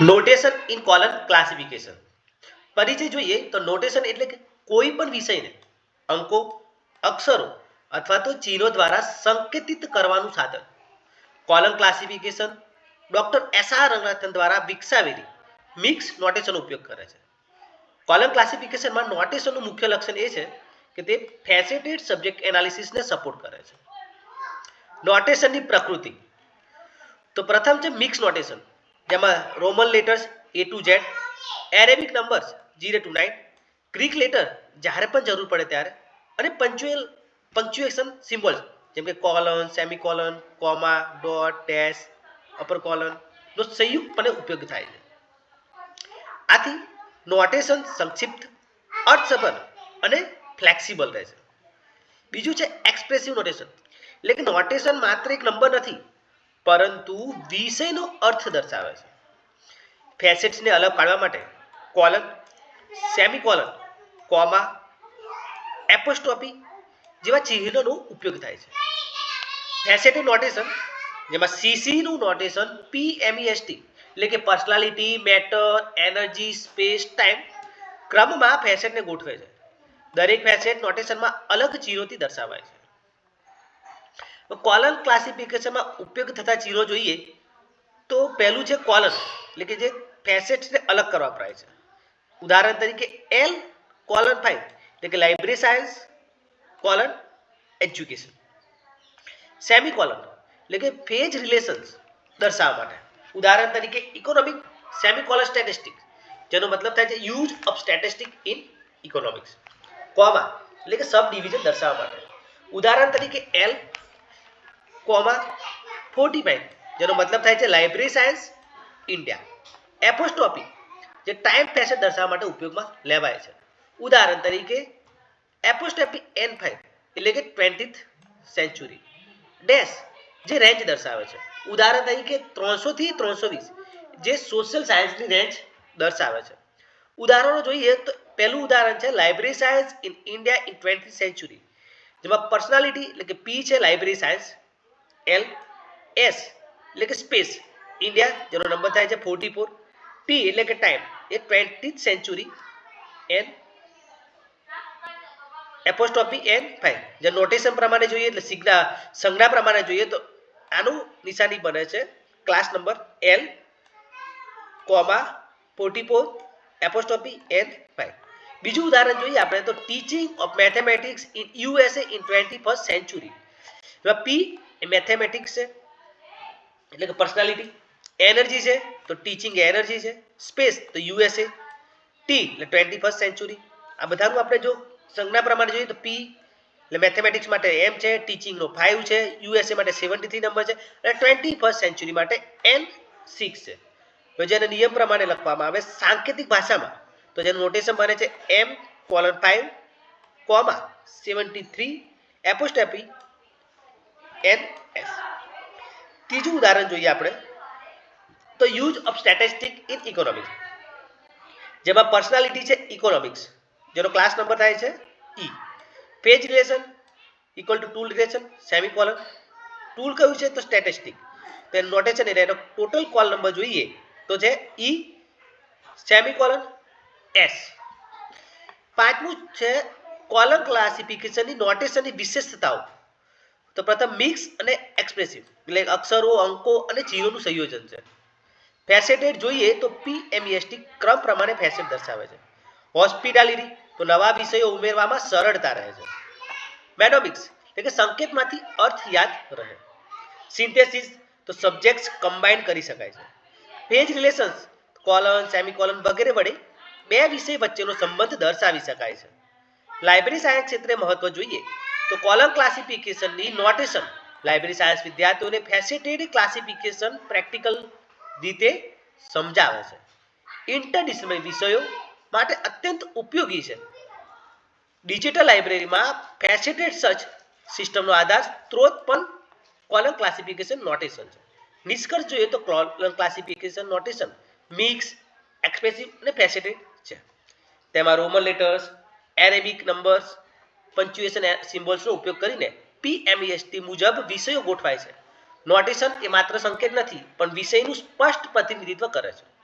Notation in column classification પરિચય જોઈએ તો નોટેશન એટલે કે કોઈ પણ વિષયને અંકો, અક્ષરો અથવા તો ચિહ્નો દ્વારા સંકેતિત કરવાનું સાધન. Colon classification doctor S R Ranganathan દ્વારા વિકસાવેલી મિક્સ નોટેશનનો ઉપયોગ કરે છે. કોલમ ક્લાસિફિકેશનમાં નોટેશનનું મુખ્ય લક્ષણ એ છે કે તે ફેસેટેડ સબ્જેક્ટ એનાલિસિસને સપોર્ટ કરે છે. નોટેશનની પ્રકૃતિ. તો પ્રથમ છે મિક્સ નોટેશન જેમાં Roman letters A to Z Arabic numbers zero to nine Greek letter જ્યારે પણ જરૂર પડે ત્યારે, અને પંચ્યુએલ પંચ્યુએશન સિમ્બોલ્સ જેમ કે colon semicolon comma dot dash upper colon નો સંયુક્તપણે ઉપયોગ થાય છે. આથી નોટેશન સંક્ષિપ્ત, અર્થસભર અને ફ્લેક્સિબલ રહે છે. બીજું છે એક્સપ્રેસિવ નોટેશન એટલે કે નોટેશન માત્ર એક નંબર નથી પરંતુ વિષયનો અર્થ દર્શાવે છે. ફેસેટ્સને અલગ પાડવા માટે કોલન સેમિકોલન કોમા એપોસ્ટોપી જેવા ચિહ્નોનો ઉપયોગ થાય છે. ફેસેટનું નોટેશન જેમાં સીસીનું નોટેશન પીએમઈએસટી એટલે કે personality matter energy space time ક્રમમાં ફેસેટને ગોઠવે છે. દરેક ફેસેટ નોટેશનમાં અલગ ચિહ્નોથી દર્શાવાય છે. કોલન ક્લાસિફિકેશનમાં ઉપયોગ થતા ચીરો જોઈએ તો પહેલું છે કોલન, એટલે કે જે ફેસેટ્સને અલગ કરવા વપરાય છે. ઉદાહરણ તરીકે એલ કોલન ફાઈવ એટલે કે library science colon education semi colon એટલે કે ફેજ રિલેશન્સ દર્શાવવા માટે. ઉદાહરણ તરીકે ઇકોનોમિક સેમી કોલન સ્ટેટિસ્ટિક જેનો મતલબ થાય છે use of statistic in economics comma, એટલે કે સબ ડિવિઝન દર્શાવવા માટે. ઉદાહરણ તરીકે એલ કોમા ફોર્ટી ફાઈવ, જેનો મતલબ થાય છે લાઇબ્રેરી સાયન્સ ઇન્ડિયા. એપોસ્ટોપી જે ટાઈમ પેસેજ દર્શાવવા માટે ઉપયોગમાં લેવાય છે. ઉદાહરણ તરીકે એપોસ્ટોપી એન ફાઈવ એટલે કે ટ્વેન્ટીથ સેન્ચુરી. ડેશ જે રેન્જ દર્શાવે છે. ઉદાહરણ તરીકે ત્રણસો થી ત્રણસો વીસ જે સોશિયલ સાયન્સની રેન્જ દર્શાવે છે. ઉદાહરણો જોઈએ તો પહેલું ઉદાહરણ છે library science in India in twenty century, જેમાં પર્સનાલિટી એટલે કે પી છે લાઇબ્રેરી સાયન્સ એલ એસ એટલે કે સ્પેસ ઇન્ડિયા જેનો નંબર થાય છે ફોર્ટી ફોર ટી એટલે કે ટાઈમ એ twenty century N apostrophe N five જે નોટેશન પ્રમાણે જોઈએ એટલે સિગ્ના સંજ્ઞા પ્રમાણે જોઈએ તો આનું નિશાની બને છે class number L comma forty four apostrophe N five બીજું ઉદાહરણ જોઈએ આપણે તો teaching of mathematics in USA in twenty first century P A mathematics છે, એટલે કે પર્સનાલિટી એનર્જી છે, તો ટીચિંગ એનર્જી છે. સ્પેસ તો યુએસએ ટી એટલે ટ્વેન્ટી ફર્સ્ટ સેન્ચુરી આ બધાનું આપણે જો સંજ્ઞા પ્રમાણે જોઈએ તો પી એટલે મેથેમેટિક્સ માટે એમ છે ટીચિંગનો ફાઇવ છે યુએસએ માટે સેવન્ટી થ્રી નંબર છે, અને ટ્વેન્ટી ફર્સ્ટ સેન્ચુરી માટે એન સિક્સ છે. તો જેને નિયમ પ્રમાણે લખવામાં આવે સાંકેતિક ભાષામાં, તો જેનું નોટેશન બને છે M colon five comma seventy three apostrophe N S ત્રીજું ઉદાહરણ જોઈએ આપણે, તો use of statistic in economics. જેમાં પર્સનાલિટી છે ઇકોનોમિક્સ, જેનો ક્લાસ નંબર થાય છે E phase relation equal to tool relation semicolon tool કયું છે? તો સ્ટેટિસ્ટિક તેનું નોટેશન એટલે એનો ટોટલ કોલ નંબર જોઈએ, તો છે ઈ સેમિકોલન એસ પાંચમું છે કોલમ ક્લાસિફિકેશનની નોટેશનની વિશેષતાઓ. તો પ્રથમ મિક્સ અને એક્સપ્રેસિવ, એટલે અક્ષરો, અંકો અને ચિહ્નોનું સંયોજન છે. ફેસેટેડ જોઈએ તો પીએમઈએસટી ક્રમ પ્રમાણે ફેસેટ દર્શાવે છે. હોસ્પિટાલિટી, તો નવા વિષયો ઉમેરવામાં સરળતા રહે છે. મેનોમિક્સ, એટલે કે સંકેતમાંથી અર્થ યાદ રહે. સિન્થેસિસ, તો સબ્જેક્ટ્સ કમ્બાઈન કરી શકાય છે. પેજ રિલેશન્સ, કોલન, સેમિકોલન વગેરે વડે બે વિષય વચ્ચેનો સંબંધ દર્શાવી શકાય છે. લાઇબ્રેરી સાયન્સ ક્ષેત્રે મહત્વ જોઈએ તો કોલમ ક્લાસિફિકેશનની નોટેશન લાઇબ્રેરી સાયન્સ વિદ્યાર્થીઓને ફેસિટેડ ક્લાસિફિકેશન પ્રેક્ટિકલ રીતે સમજાવે છે. ઇન્ટરડિસિપ્લિનરી વિષયો માટે અત્યંત ઉપયોગી છે. ડિજિટલ લાઇબ્રેરીમાં ફેસિટેડ સર્ચ સિસ્ટમનો આધાર સ્ત્રોત પણ કોલમ ક્લાસિફિકેશન નોટેશન છે. નિષ્કર્ષ જોઈએ તો colon classification notation mixed expressive અને ફેસિટેડ છે. તેમાં Roman letters Arabic numbers punctuation સિમ્બોલ્સનો ઉપયોગ કરીને પીએમઈએસટી મુજબ વિષયો ગોઠવાય છે. નોટેશન એ માત્ર સંકેત નથી, પણ વિષયનું સ્પષ્ટ પ્રતિનિધિત્વ કરે છે.